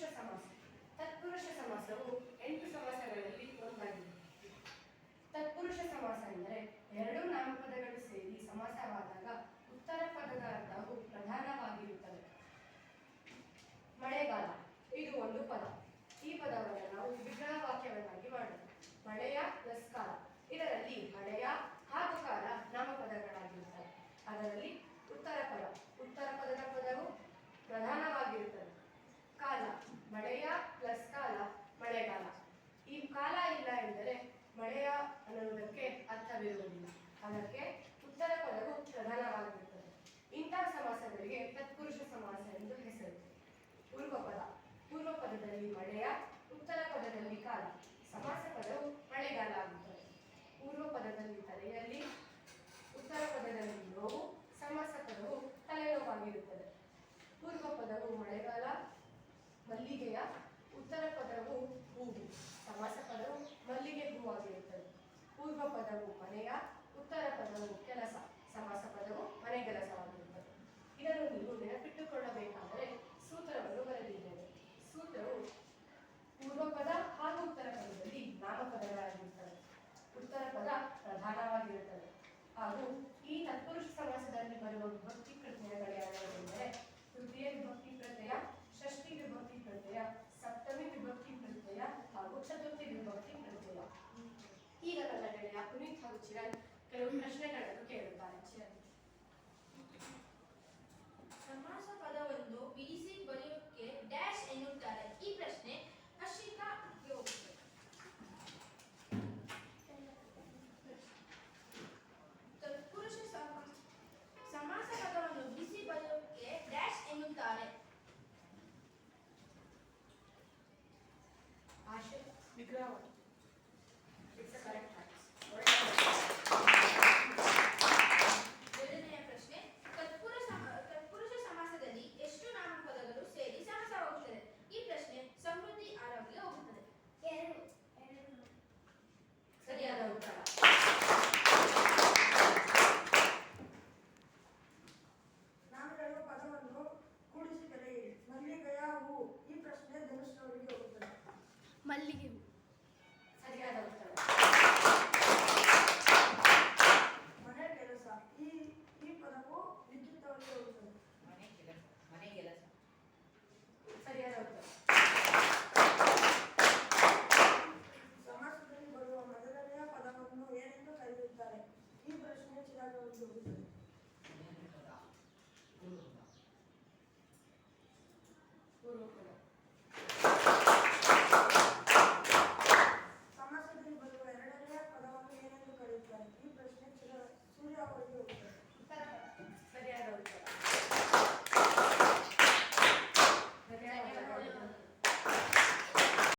ತತ್ಪುರುಷ ಸಮಾಸ ತತ್ಪುರುಷ ಸಮಾಸವು ಎಂಟು ಸಮಾಸಗಳಲ್ಲಿ ಒಂದಾಗಿದೆ ತತ್ಪುರುಷ ಸಮಾಸ ಎಂದರೆ ಎರಡು ನಾಮಪದಗಳು ಸೇರಿ ಸಮಾಸವಾದಾಗ ಉತ್ತರ ಪದದ ಅರ್ಥವು ಪ್ರಧಾನವಾಗಿರುತ್ತದೆ ಮಳೆಗಾಲ ಇದು ಒಂದು ಪದ ಈ ಪದವನ್ನು ನಾವು ವಿಗ್ರಹ ವಾಕ್ಯವನ್ನಾಗಿ ಮಾಡೋಣ ಮಳೆಯ ಪ್ಲಸ್ ಕಾಲ ಇದರಲ್ಲಿ ಮಳೆಯ ಹಾಗೂ ಕಾಲ ನಾಮಪದಗಳಾಗಿರುತ್ತವೆ ಅದರಲ್ಲಿ ಉತ್ತರ ಪದ ಉತ್ತರ ಪದದ ಪದವು ಪ್ರಧಾನವಾಗಿರುತ್ತದೆ ಕಾಲ ಮಳೆಯ ಪ್ಲಸ್ ಕಾಲ ಮಳೆಗಾಲ ಈ ಕಾಲ ಇಲ್ಲ ಎಂದರೆ ಮಳೆಯ ಅನ್ನುವುದಕ್ಕೆ ಅದಕ್ಕೆ ಉತ್ತರ ಪದವು ಪ್ರಧಾನವಾಗಿರುತ್ತದೆ. ಇಂತಹ ಸಮಾಸಗಳಿಗೆ ತತ್ಪುರುಷ ಸಮಾಸ ಎಂದು ಹೆಸರು. ಪೂರ್ವ ಪದ, ಪೂರ್ವ ಪದದಲ್ಲಿ ಮಳೆಯ, ಉತ್ತರ ಪದದಲ್ಲಿ ಕಾಲ. ಸಮಾಸ ಪದವು ಮಳೆಗಾಲ ಆಗುತ್ತದೆ. ಪೂರ್ವ ಪದದಲ್ಲಿ ತಲೆಯಲ್ಲಿ, ಉತ್ತರ ಪದದಲ್ಲಿ ನೋವು, ಸಮಾಸ ಪದವು ತಲೆನೋವಾಗಿರುತ್ತದೆ. ಪೂರ್ವ ಪದವು ಮಳೆಗಾಲ, ಮಲ್ಲಿಗೆಯ, ಉತ್ತರ ಪದವು ಹೂವು. ಸಮಾಸ ಪದವು ಮಲ್ಲಿಗೆ ಹೂವಾಗಿರುತ್ತದೆ. ಪೂರ್ವ ಪದವು ಮನೆಯ ಉತ್ತರ ಪದವು ಕೆಲಸ, ಸಮಾಸ ಪದವು ಮನೆ ಕೆಲಸವಾಗಿರುತ್ತದೆ. ಇದನ್ನು ನೀವು ನೆನಪಿಟ್ಟುಕೊಳ್ಳಬೇಕಾದರೆ ಸೂತ್ರವನ್ನು ಬರೆದಿದ್ದೇವೆ ಸೂತ್ರವು ಪೂರ್ವ ಪದ ಹಾಗೂ ಉತ್ತರ ಪದದಲ್ಲಿ ನಾಮಪದಗಳಾಗಿರುತ್ತವೆ. ಉತ್ತರ ಪದ ಪ್ರಧಾನವಾಗಿರುತ್ತದೆ. ಹಾಗೂ ಈ ತತ್ಪುರುಷ ಸಮಾಸದಲ್ಲಿ ಬರುವ ವಿಭಕ್ತಿ ಪ್ರತ್ಯಯಗಳು ಯಾವುದೆಂದರೆ ತೃತೀಯ ವಿಭಕ್ತಿ ಪ್ರತ್ಯಯ, ಷಷ್ಠಿ ವಿಭಕ್ತಿ ಪ್ರತ್ಯಯ, ಸಪ್ತಮಿ ವಿಭಕ್ತಿ ಪ್ರತ್ಯಯ ಹಾಗೂ ಚತುರ್ಥಿ ವಿಭಕ್ತಿ ಪ್ರತ್ಯಯ. ಈಗ ನನ್ನ ಗೆಳೆಯ ಪುನೀತ್ ಹಾಗೂ ಚಿರಣ್ ಕೆಲವು ಪ್ರಶ್ನೆಗಳನ್ನು ಕೇಳುತ್ತಾರೆ ಸಮಾಸ ಪದವನ್ನು ಬಿಡಿಸಿ ಬರೆಯೋಕೆ ಡ್ಯಾಶ್ ಎನ್ನುತ್ತಾರೆ. ಈ ಪ್ರಶ್ನೆ ಹರ್ಷಿಕಾ ಹೋಗುತ್ತದೆ ತತ್ಪುರುಷ ಸಮ- ಸಮಾಸ ಪದವನ್ನು ಬಿಡಿಸಿ ಬರೆಯೋಕೆ ಡ್ಯಾಶ್ ಎನ್ನುತ್ತಾರೆ. ಆಶಯ ವಿಗ್ರಹ.